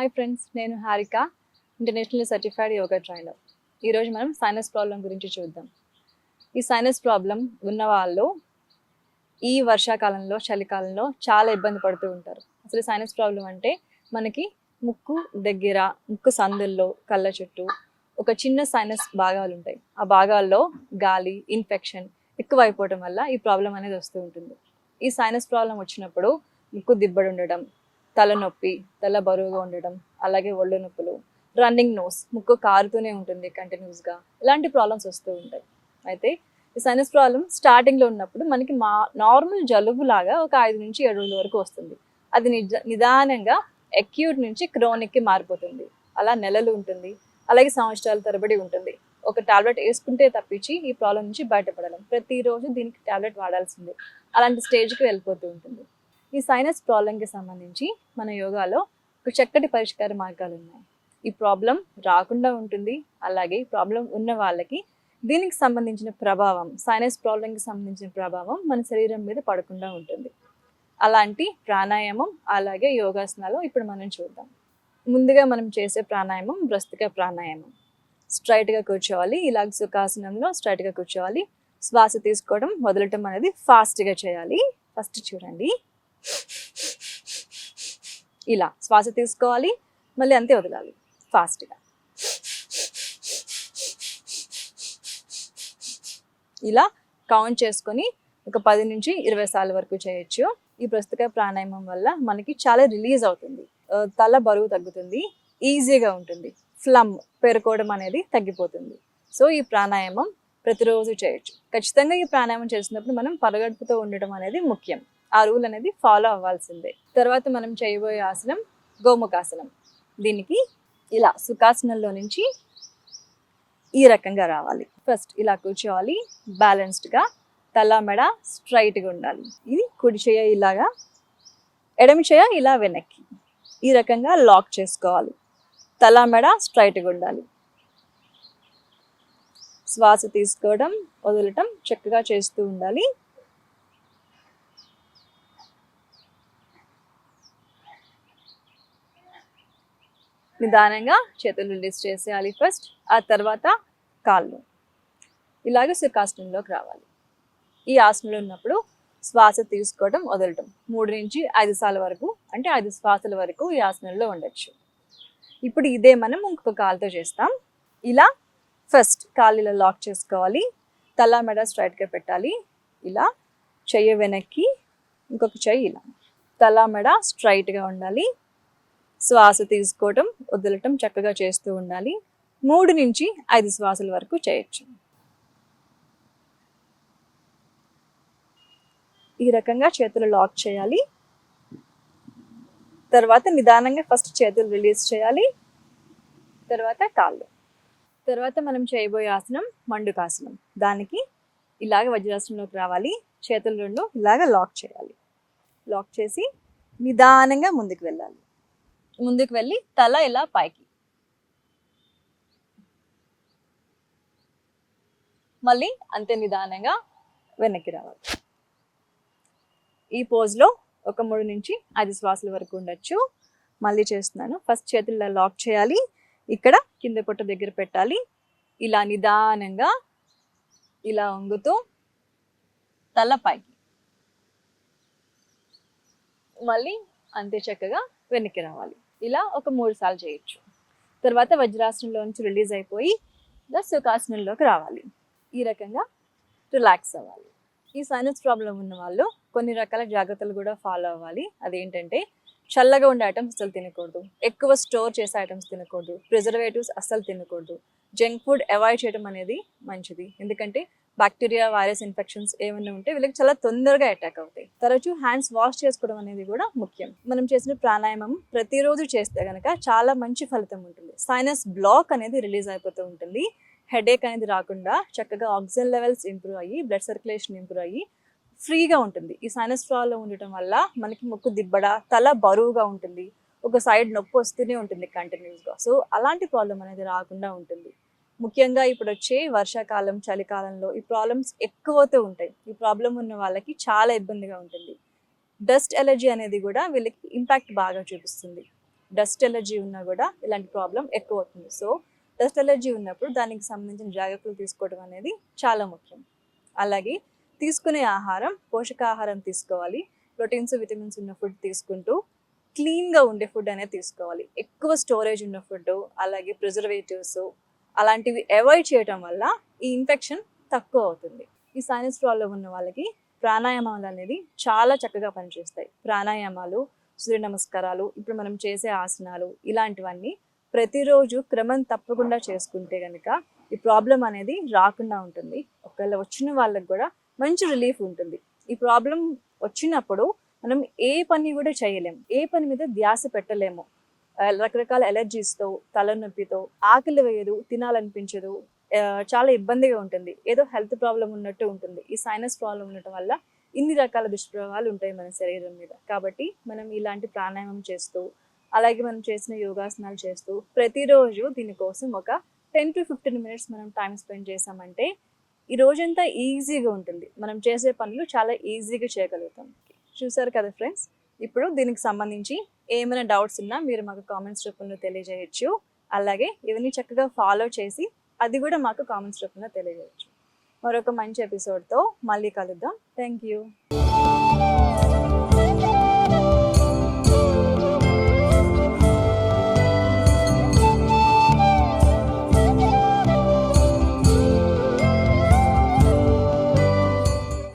Hi friends నేను Harika international certified yoga trainer. ఈరోజు మనం సైనస్ ప్రాబ్లం గురించి చూద్దాం. ఈ సైనస్ ప్రాబ్లం ఉన్న వాళ్ళు ఈ వర్షాకాలంలో చలికాలంలో చాలా ఇబ్బంది పడుతూ ఉంటారు. అసలు సైనస్ ప్రాబ్లం అంటే మనకి ముక్కు దగ్గర ముక్కు సందుల్లో కళ్ళ చుట్టూ ఒక చిన్న సైనస్ భాగాలు ఉంటాయి. ఆ భాగాల్లో గాలి ఇన్ఫెక్షన్ ఎక్కువ అయిపోవటం వల్ల ఈ ప్రాబ్లం అనేది వస్తూ ఉంటుంది. ఈ సైనస్ ప్రాబ్లం వచ్చినప్పుడు ముక్కు దిబ్బడి ఉండడం తలనొప్పి తల బరువుగా ఉండడం అలాగే ఒళ్ళు నొప్పులు రన్నింగ్ నోస్ ముక్కు కారుతూనే ఉంటుంది కంటిన్యూస్గా ఇలాంటి ప్రాబ్లమ్స్ వస్తూ ఉంటాయి. అయితే ఈ సైనస్ ప్రాబ్లం స్టార్టింగ్లో ఉన్నప్పుడు మనకి మా నార్మల్ జలుబు లాగా ఒక ఐదు నుంచి ఏడు రోజుల వరకు వస్తుంది. అది నిజ నిదానంగా అక్యూట్ నుంచి క్రోనిక్కి మారిపోతుంది. అలా నెలలు ఉంటుంది. అలాగే సంవత్సరాల తరబడి ఉంటుంది. ఒక టాబ్లెట్ వేసుకుంటే తప్పించి ఈ ప్రాబ్లం నుంచి బయటపడలేం. ప్రతిరోజు దీనికి టాబ్లెట్ వాడాల్సిందే. అలాంటి స్టేజ్కి వెళ్ళిపోతూ ఉంటుంది. ఈ సైనస్ ప్రాబ్లంకి సంబంధించి మన యోగాలో ఒక చక్కటి పరిష్కార మార్గాలు ఉన్నాయి. ఈ ప్రాబ్లం రాకుండా ఉంటుంది. అలాగే ఈ ప్రాబ్లం ఉన్న వాళ్ళకి దీనికి సంబంధించిన ప్రభావం సైనస్ ప్రాబ్లంకి సంబంధించిన ప్రభావం మన శరీరం మీద పడకుండా ఉంటుంది. అలాంటి ప్రాణాయామం అలాగే యోగాసనాలు ఇప్పుడు మనం చూద్దాం. ముందుగా మనం చేసే ప్రాణాయామం భ్రస్తిక ప్రాణాయామం. స్ట్రైట్గా కూర్చోవాలి. ఇలాగ సుఖాసనంలో స్ట్రైట్గా కూర్చోవాలి. శ్వాస తీసుకోవడం వదలటం అనేది ఫాస్ట్గా చేయాలి. ఫస్ట్ చూడండి. ఇలా శ్వాస తీసుకోవాలి మళ్ళీ అంతే వదలాలి ఫాస్ట్గా ఇలా కౌంట్ చేసుకొని ఒక పది నుంచి ఇరవై సార్లు వరకు చేయొచ్చు. ఈ ప్రస్తుత ప్రాణాయామం వల్ల మనకి చాలా రిలీజ్ అవుతుంది. తల బరువు తగ్గుతుంది ఈజీగా ఉంటుంది. ఫ్లమ్ పేరుకోవడం అనేది తగ్గిపోతుంది. సో ఈ ప్రాణాయామం ప్రతిరోజు చేయొచ్చు. ఖచ్చితంగా ఈ ప్రాణాయామం చేసినప్పుడు మనం పరగడుపుతో ఉండటం అనేది ముఖ్యం. ఆ రూల్ అనేది ఫాలో అవ్వాల్సిందే. తర్వాత మనం చేయబోయే ఆసనం గోముఖాసనం. దీనికి ఇలా సుఖాసనంలో నుంచి ఈ రకంగా రావాలి. ఫస్ట్ ఇలా కూర్చోవాలి. బ్యాలెన్స్డ్గా తల మెడ స్ట్రైట్గా ఉండాలి. ఇది కుడి చేయ ఇలాగా ఎడమ చేయ ఇలా వెనక్కి. ఈ రకంగా లాక్ చేసుకోవాలి. తల మెడ స్ట్రైట్గా ఉండాలి. శ్వాస తీసుకోవడం వదలటం చక్కగా చేస్తూ ఉండాలి. నిదానంగా చేతులు రిలీజ్ చేసేయాలి ఫస్ట్ ఆ తర్వాత కాళ్ళు. ఇలాగే సుఖాసనంలోకి రావాలి. ఈ ఆసనంలో ఉన్నప్పుడు శ్వాస తీసుకోవడం వదలటం. మూడు నుంచి ఐదు సార్లు వరకు అంటే ఐదు శ్వాసల వరకు ఈ ఆసనంలో ఉండొచ్చు. ఇప్పుడు ఇదే మనం ఇంకొక కాలుతో చేస్తాం. ఇలా ఫస్ట్ కాళ్ళు ఇలా లాక్ చేసుకోవాలి. తల మెడ స్ట్రైట్గా పెట్టాలి. ఇలా చెయ్యి వెనక్కి ఇంకొక చెయ్యి ఇలా. తల మెడ స్ట్రైట్గా ఉండాలి. శ్వాస తీసుకోవటం వదలటం చక్కగా చేస్తూ ఉండాలి. మూడు నుంచి ఐదు శ్వాసల వరకు చేయొచ్చు. ఈ రకంగా చేతులు లాక్ చేయాలి. తర్వాత నిదానంగా ఫస్ట్ చేతులు రిలీజ్ చేయాలి. తర్వాత కాళ్ళు. తర్వాత మనం చేయబోయే ఆసనం మండుకాసనం. దానికి ఇలాగ వజ్రాసనంలోకి రావాలి. చేతులు రెండు ఇలాగ లాక్ చేయాలి. లాక్ చేసి నిదానంగా ముందుకు వెళ్ళాలి. ముందుకు వెళ్ళి తల ఇలా పైకి. మళ్ళీ అంతే నిదానంగా వెనక్కి రావాలి. ఈ పోజ్లో ఒక మూడు నుంచి ఐదు శ్వాసల వరకు ఉండొచ్చు. మళ్ళీ చేస్తున్నాను. ఫస్ట్ చేతులు లాక్ చేయాలి. ఇక్కడ కింద పొట్ట దగ్గర పెట్టాలి. ఇలా నిదానంగా ఇలా వంగుతూ తల పైకి. మళ్ళీ అంతే చక్కగా వెనక్కి రావాలి. ఇలా ఒక మూడు సార్లు చేయొచ్చు. తర్వాత వజ్రాసనంలో నుంచి రిలీజ్ అయిపోయి ఇలా సుఖాసనంలోకి రావాలి. ఈ రకంగా రిలాక్స్ అవ్వాలి. ఈ సైనస్ ప్రాబ్లం ఉన్న వాళ్ళు కొన్ని రకాల జాగ్రత్తలు కూడా ఫాలో అవ్వాలి. అదేంటంటే చల్లగా ఉండే ఐటమ్స్ అసలు తినకూడదు. ఎక్కువ స్టోర్ చేసే ఐటమ్స్ తినకూడదు. ప్రిజర్వేటివ్స్ అస్సలు తినకూడదు. జంక్ ఫుడ్ అవాయిడ్ చేయడం అనేది మంచిది. ఎందుకంటే బ్యాక్టీరియా వైరస్ ఇన్ఫెక్షన్స్ ఏమైనా ఉంటే వీళ్ళకి చాలా తొందరగా అటాక్ అవుతాయి. తరచూ హ్యాండ్స్ వాష్ చేసుకోవడం అనేది కూడా ముఖ్యం. మనం చేసిన ప్రాణాయామం ప్రతిరోజు చేస్తే కనుక చాలా మంచి ఫలితం ఉంటుంది. సైనస్ బ్లాక్ అనేది రిలీజ్ అయిపోతూ ఉంటుంది. హెడేక్ అనేది రాకుండా చక్కగా ఆక్సిజన్ లెవెల్స్ ఇంప్రూవ్ అయ్యి బ్లడ్ సర్క్యులేషన్ ఇంప్రూవ్ అయ్యి ఫ్రీగా ఉంటుంది. ఈ సైనస్ ఫ్లాలో ఉండటం వల్ల మనకి ముక్కు దిబ్బడ తల బరువుగా ఉంటుంది. ఒక సైడ్ నొప్పి వస్తూనే ఉంటుంది కంటిన్యూస్గా సో అలాంటి ప్రాబ్లం అనేది రాకుండా ఉంటుంది. ముఖ్యంగా ఇప్పుడు వచ్చే వర్షాకాలం చలికాలంలో ఈ ప్రాబ్లమ్స్ ఎక్కువతో ఉంటాయి. ఈ ప్రాబ్లం ఉన్న వాళ్ళకి చాలా ఇబ్బందిగా ఉంటుంది. డస్ట్ ఎలర్జీ అనేది కూడా వీళ్ళకి ఇంపాక్ట్ బాగా చూపిస్తుంది. డస్ట్ ఎలర్జీ ఉన్నా కూడా ఇలాంటి ప్రాబ్లం ఎక్కువ అవుతుంది సో డస్ట్ ఎలర్జీ ఉన్నప్పుడు దానికి సంబంధించిన జాగ్రత్తలు తీసుకోవడం అనేది చాలా ముఖ్యం. అలాగే తీసుకునే ఆహారం పోషకాహారం తీసుకోవాలి. ప్రోటీన్స్ విటమిన్స్ ఉన్న ఫుడ్ తీసుకుంటూ క్లీన్గా ఉండే ఫుడ్ అనేది తీసుకోవాలి. ఎక్కువ స్టోరేజ్ ఉన్న ఫుడ్ అలాగే ప్రిజర్వేటివ్స్ అలాంటివి అవాయిడ్ చేయటం వల్ల ఈ ఇన్ఫెక్షన్ తక్కువ అవుతుంది. ఈ సైనస్ ప్రాబ్లం ఉన్న వాళ్ళకి ప్రాణాయామాలు అనేది చాలా చక్కగా పనిచేస్తాయి. ప్రాణాయామాలు సూర్య నమస్కారాలు ఇప్పుడు మనం చేసే ఆసనాలు ఇలాంటివన్నీ ప్రతిరోజు క్రమం తప్పకుండా చేసుకుంటే కనుక ఈ ప్రాబ్లం అనేది రాకుండా ఉంటుంది. ఒకవేళ వచ్చిన వాళ్ళకి కూడా మంచి రిలీఫ్ ఉంటుంది. ఈ ప్రాబ్లం వచ్చినప్పుడు మనం ఏ పని కూడా చేయలేము ఏ పని మీద ధ్యాస పెట్టలేము. రకరకాల ఎలర్జీస్తో తలనొప్పితో ఆకలి వేయదు తినాలనిపించదు. చాలా ఇబ్బందిగా ఉంటుంది. ఏదో హెల్త్ ప్రాబ్లం ఉన్నట్టు ఉంటుంది. ఈ సైనస్ ప్రాబ్లం ఉండటం వల్ల ఇన్ని రకాల దుష్ప్రభావాలు ఉంటాయి మన శరీరం మీద. కాబట్టి మనం ఇలాంటి ప్రాణాయామం చేస్తూ అలాగే మనం చేసిన యోగాసనాలు చేస్తూ ప్రతిరోజు దీనికోసం ఒక టెన్ టు ఫిఫ్టీన్ మినిట్స్ మనం టైం స్పెండ్ చేసామంటే ఈ రోజంతా ఈజీగా ఉంటుంది. మనం చేసే పనులు చాలా ఈజీగా చేయగలుగుతాం. చూసారు కదా ఫ్రెండ్స్ ఇప్పుడు దీనికి సంబంధించి ఏమైనా డౌట్స్ ఉన్నా మీరు మాకు కామెంట్స్ రూపంలో తెలియజేయచ్చు. అలాగే ఇవన్నీ చక్కగా ఫాలో చేసి అది కూడా మాకు కామెంట్స్ రూపంలో తెలియజేయచ్చు. మరొక మంచి ఎపిసోడ్తో మళ్ళీ కలుద్దాం. Thank you.